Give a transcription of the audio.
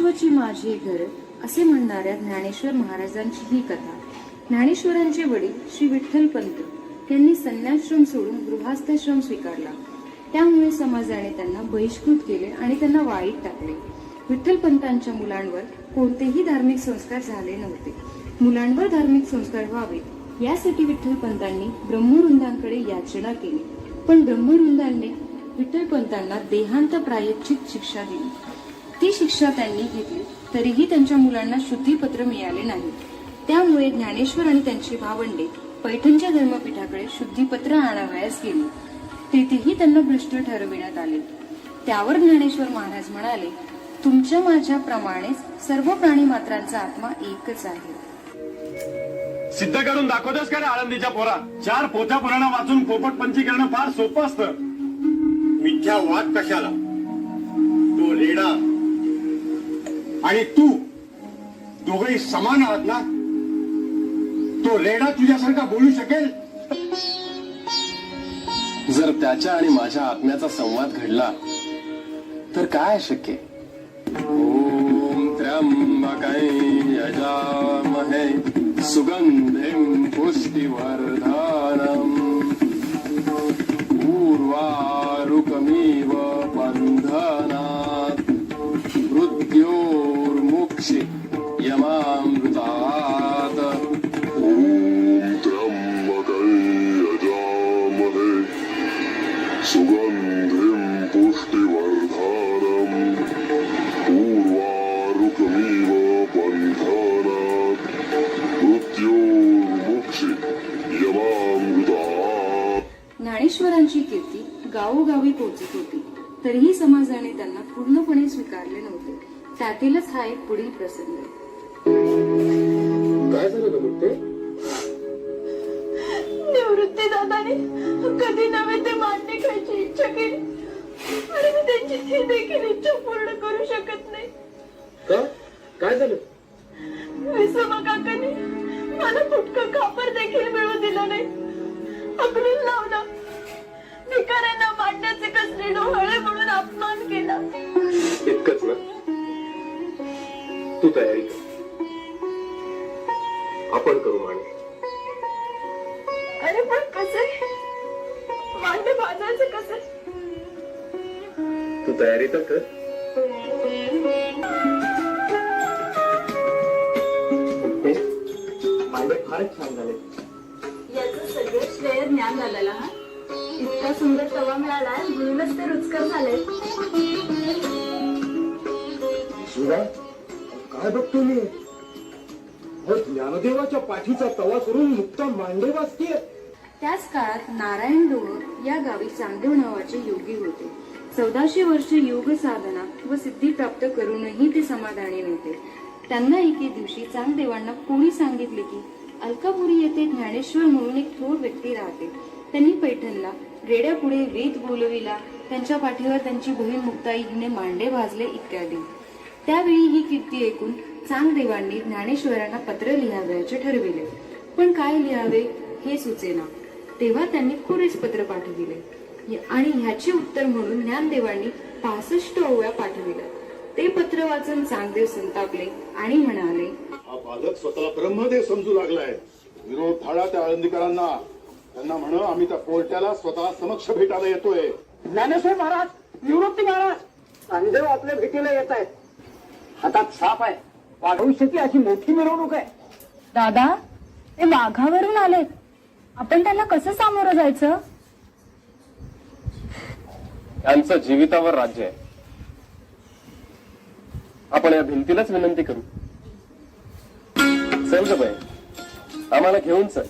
विश्वची माझी घर असे म्हणणाऱ्या ज्ञानेश्वर महाराजांची ही कथा. ज्ञानेश्वरांचे वडील श्री विठ्ठल पंत यांनी संन्याश्रम सोडून गृहास्थाश्रम स्वीकारला. त्यामुळे समाजाने त्यांना बहिष्कृत केले आणि त्यांना वाईट टाकले. विठ्ठल पंतांच्या मुलांवर कोणतेही धार्मिक संस्कार झाले नव्हते. मुलांवर धार्मिक संस्कार व्हावेत यासाठी विठ्ठल पंतांनी ब्रह्मवृंदांकडे याचना केली. पण ब्रह्मवृंदांनी विठ्ठल पंतांना देहांत प्रायश्चित शिक्षा दिली. ती शिक्षा त्यांनी घेतली तरीही त्यांच्या मुलांना शुद्धीपत्र मिळाले नाही. त्यामुळे ज्ञानेश्वर आणि त्यांची भावंडे पैठणच्या धर्मपीठाकडे शुद्धीपत्र आणावयास गेली. तेथेही त्यांना भ्रष्ट ठरविण्यात आले. त्यावर ज्ञानेश्वर महाराज म्हणाले तुमच्या माझ्याप्रमाणेच सर्व प्राणी मात्रांचा आत्मा एकच आहे. सिद्ध करून दाखवतोस का रे आळंदीच्या पोरा? चार पोथ्या पुराणा वाचून पोपट पंची करणं फार सोपं असतं. मिथ्या वाद कशाला? तो रेडा आणि तू दोघही समान आहात ना? तो रेडा तुझ्यासारखा बोलू शकेल? जर त्याच्या आणि माझ्या आत्म्याचा संवाद घडला तर काय शक्य? ओम त्र्यंबकै यजामहे सुगंधिं पुष्टिवर्धन सुगन्धिं पुष्टिवर्धनम् पूर्वारुकमिव बन्धनात् मृत्योर्मुक्षि यमामृतात् ज्ञानेश्वरांची कीर्ती गावोगावी पोहोचत होती. तरीही समाजाने त्यांना पूर्णपणे स्वीकारले नव्हते. त्यातीलच हा एक पुढील प्रसंग. काय झालं निवृत्ती दादाने कधी नव्हे ते ती देखील इच्छा पूर्ण करू शकत नाही. का? काय झालं? विसोबा काकांनी मला फुटकं खापर देखील मिळू दिलं नाही. अकलून लावलं. भिकाऱ्यांना मांडण्याचे कसले डोहळे म्हणून अपमान केला. इतकंच ना? तू तयारी कर. आपण करू मांडे अरे पण कसे मांडे भाजायचे कसे तयारी तर कर. मांडे फारच छान झाले. याचं सगळं श्रेय ज्ञान झालेला हा? इतका सुंदर तवा मिळाला म्हणूनच ते रुचकर झाले सुरा काय बघतो मी? अहो, ज्ञानदेवाच्या पाठीचा तवा करून नुकता मांडे वाचतीये. त्याच काळात नारायण डोह या गावी चांगदेव नावाचे योगी होते. चौदाशे वर्ष योग साधना व सिद्धी प्राप्त करूनही ते समाधानी नव्हते. त्यांना एके दिवशी चांगदेवांना कोणी सांगितले की अलकापुरी येथे ज्ञानेश्वर म्हणून एक थोर व्यक्ती राहते. त्यांनी पैठणला रेड्यापुढे वेद बोलविला त्यांच्या पाठीवर त्यांची बहीण मुक्ताईने मांडे भाजले इत्यादी. त्यावेळी ही कीर्ती ऐकून चांगदेवांनी ज्ञानेश्वरांना पत्र लिहावयाचे ठरविले. पण काय लिहावे हे सुचेना. तेव्हा त्यांनी कोरेच पत्र पाठविले. आणि ह्याचे उत्तर म्हणून ज्ञानदेवांनी पासष्ट ओव्या पाठविल्या ते पत्र वाचून चांगदेव संतापले आणि म्हणाले हा बालक स्वतःला ब्रह्मदेव समजू लागलाय. विरोध धाडा त्या आळंदीकरांना. त्यांना म्हण आम्ही त्या पोरट्याला स्वतः समक्ष भेटायला येतोय. ज्ञानेश्वर महाराज निवृत्ती महाराज चांगदेव आपल्या भेटीला येत आहेत. हातात साप आहे. भविष्याची अशी मोठी मिरवणूक आहे. दादा ते वाघावरून आलेत. आपण त्यांना कसं सामोरं जायचं? यांचं जीवितावर राज्य आहे. आपण या भिंतीलाच विनंती करू. चल ग बाई. आम्हाला घेऊन चल.